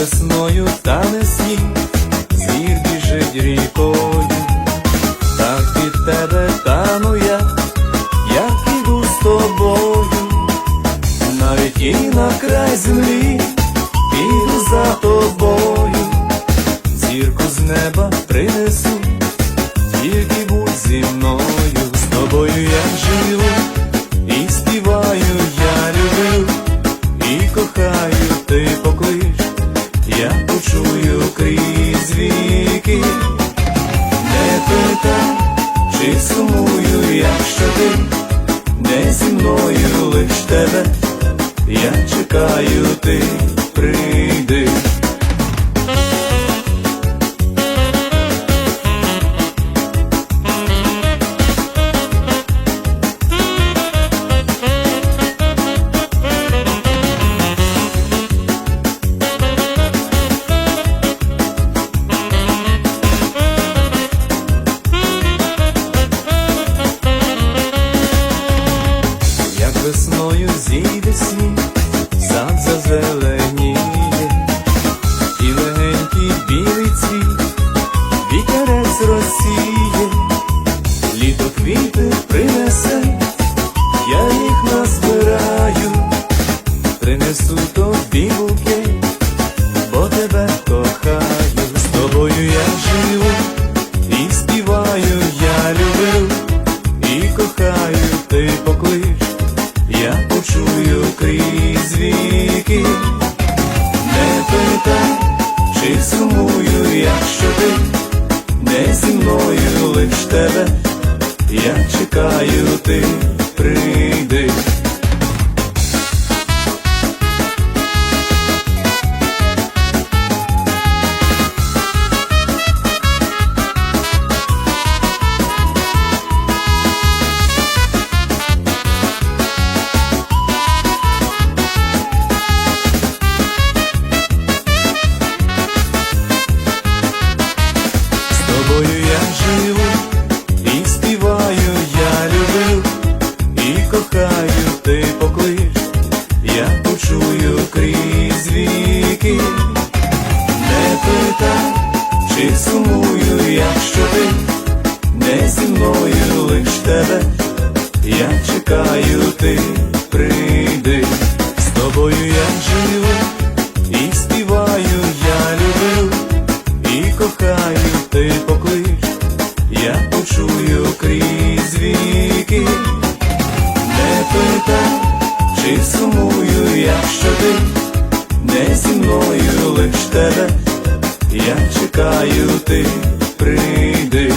весною та не сніг, звір біжить рікою, так від тебе тану я, як іду з тобою, навіть і на край землі піду за тобою, зірку з неба принесу, тільки будь зі мною, з тобою я живу і співаю, я люблю і кохаю ти покою крізь віки, не питай, чи сумую, якщо ти не зі мною лиш тебе, я чекаю ти. Квіти принесе, я їх назбираю, принесу тобі букет, бо тебе кохаю, з тобою я живу і співаю, я люблю і кохаю, ти поклич, я почую крізь віки, не питай, чи сумую, якщо ти. Не зі мною лиш тебе, я чекаю, ти прийди. Не чи сумую, якщо ти не зі мною лиш тебе, я чекаю, ти прийди, з тобою я живу і співаю, я люблю і кохаю, ти поклич, я почую крізь віки, не питай, чи сумую, якщо ти не зі мною лиш тебе, я чекаю, ти прийди.